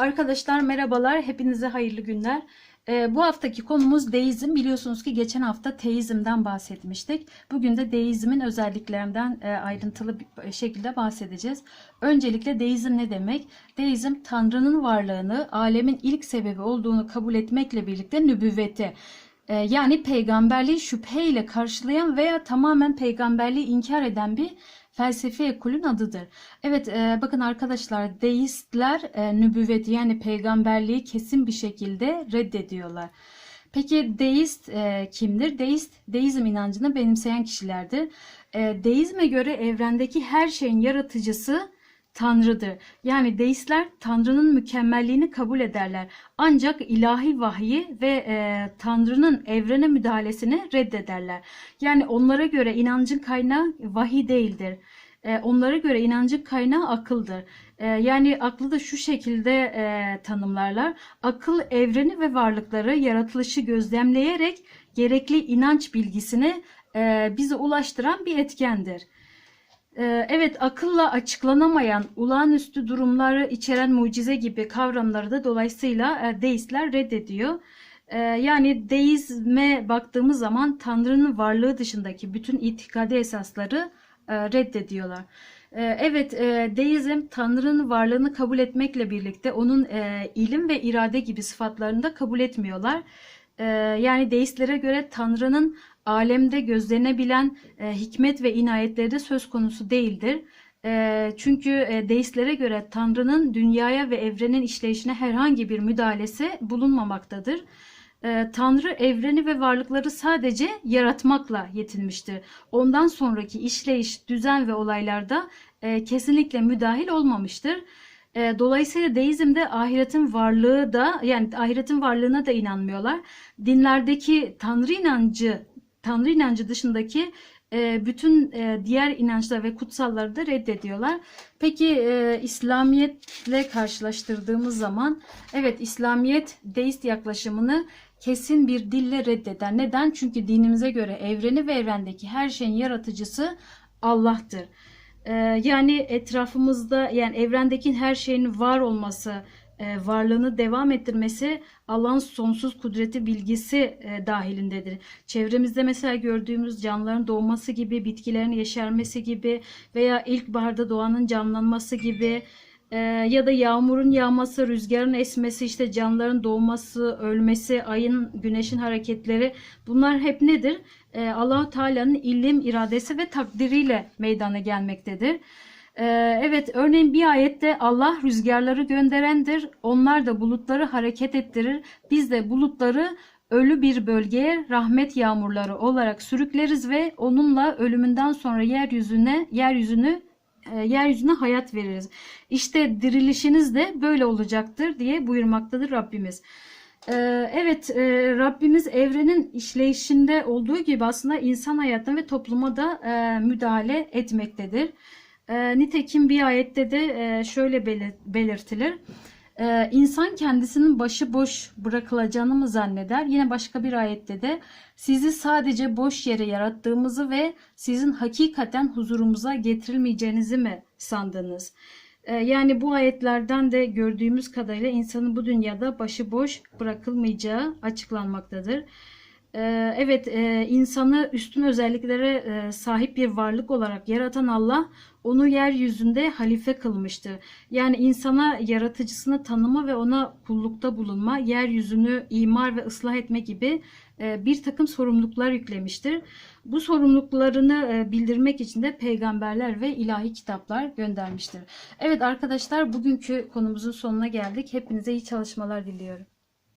Arkadaşlar merhabalar, hepinize hayırlı günler. Ee, bu haftaki konumuz deizm. Biliyorsunuz ki geçen hafta teizmden bahsetmiştik. Bugün de deizmin özelliklerinden e, ayrıntılı bir şekilde bahsedeceğiz. Öncelikle deizm ne demek? Deizm Tanrı'nın varlığını, alemin ilk sebebi olduğunu kabul etmekle birlikte nübüvveti, e, yani peygamberliği şüpheyle karşılayan veya tamamen peygamberliği inkar eden bir felsefi ekolün adıdır. Evet e, bakın arkadaşlar deistler e, nübüvveti yani peygamberliği kesin bir şekilde reddediyorlar. Peki deist e, kimdir? Deist deizm inancını benimseyen kişilerdir. E, deizme göre evrendeki her şeyin yaratıcısı Tanrı'dır. Yani deistler Tanrı'nın mükemmelliğini kabul ederler. Ancak ilahi vahyi ve e, Tanrı'nın evrene müdahalesini reddederler. Yani onlara göre inancın kaynağı vahiy değildir. E, onlara göre inancın kaynağı akıldır. E, yani aklı da şu şekilde e, tanımlarlar. Akıl evreni ve varlıkları, yaratılışı gözlemleyerek gerekli inanç bilgisini e, bize ulaştıran bir etkendir. Ee, Evet, akılla açıklanamayan olağanüstü durumları içeren mucize gibi kavramları da dolayısıyla e, deistler reddediyor. Ee, Yani deizme baktığımız zaman Tanrı'nın varlığı dışındaki bütün itikadi esasları e, reddediyorlar. Ee, Evet, e, deizm Tanrı'nın varlığını kabul etmekle birlikte onun ilim ve irade gibi sıfatlarını da kabul etmiyorlar. Yani deistlere göre Tanrı'nın alemde gözlenebilen e, hikmet ve inayetleri de söz konusu değildir. E, çünkü e, deistlere göre Tanrı'nın dünyaya ve evrenin işleyişine herhangi bir müdahalesi bulunmamaktadır. E, Tanrı evreni ve varlıkları sadece yaratmakla yetinmiştir. Ondan sonraki işleyiş, düzen ve olaylarda e, kesinlikle müdahil olmamıştır. E, Dolayısıyla deizmde ahiretin varlığı da yani ahiretin varlığına da inanmıyorlar. Dinlerdeki Tanrı inancı Tanrı inancı dışındaki e, bütün e, diğer inançlar ve kutsalları da reddediyorlar. Peki e, İslamiyetle karşılaştırdığımız zaman evet İslamiyet deist yaklaşımını kesin bir dille reddeder. Neden? Çünkü dinimize göre evreni ve evrendeki her şeyin yaratıcısı Allah'tır. E, yani etrafımızda yani evrendeki her şeyin var olması, e, varlığını devam ettirmesi Allah'ın sonsuz kudreti bilgisi e, dahilindedir. Çevremizde mesela gördüğümüz canlıların doğması gibi, bitkilerin yeşermesi gibi veya ilkbaharda doğanın canlanması gibi e, ya da yağmurun yağması, rüzgarın esmesi, işte canlıların doğması, ölmesi, ayın, güneşin hareketleri bunlar hep nedir? E, Allahu Teala'nın ilim, iradesi ve takdiriyle meydana gelmektedir. Ee, Evet, örneğin bir ayette Allah rüzgarları gönderendir. Onlar da bulutları hareket ettirir. Biz de bulutları ölü bir bölgeye rahmet yağmurları olarak sürükleriz ve onunla ölümünden sonra yeryüzüne yeryüzünü e, yeryüzüne hayat veririz. İşte dirilişiniz de böyle olacaktır diye buyurmaktadır Rabbimiz. Ee, Evet, e, Rabbimiz evrenin işleyişinde olduğu gibi aslında insan hayatına ve topluma da e, müdahale etmektedir. E, nitekim bir ayette de e, şöyle belir- belirtilir. E, insan kendisinin başıboş bırakılacağını mı zanneder? Yine başka bir ayette de sizi sadece boş yere yarattığımızı ve sizin hakikaten huzurumuza getirilmeyeceğinizi mi sandınız? E, yani bu ayetlerden de gördüğümüz kadarıyla insanın bu dünyada başıboş bırakılmayacağı açıklanmaktadır. Ee, Evet, e, insanı üstün özelliklere e, sahip bir varlık olarak yaratan Allah onu yeryüzünde halife kılmıştır. Yani insana yaratıcısını tanıma ve ona kullukta bulunma, yeryüzünü imar ve ıslah etme gibi e, bir takım sorumluluklar yüklemiştir. Bu sorumluluklarını bildirmek için de peygamberler ve ilahi kitaplar göndermiştir. Evet arkadaşlar bugünkü konumuzun sonuna geldik. Hepinize iyi çalışmalar diliyorum.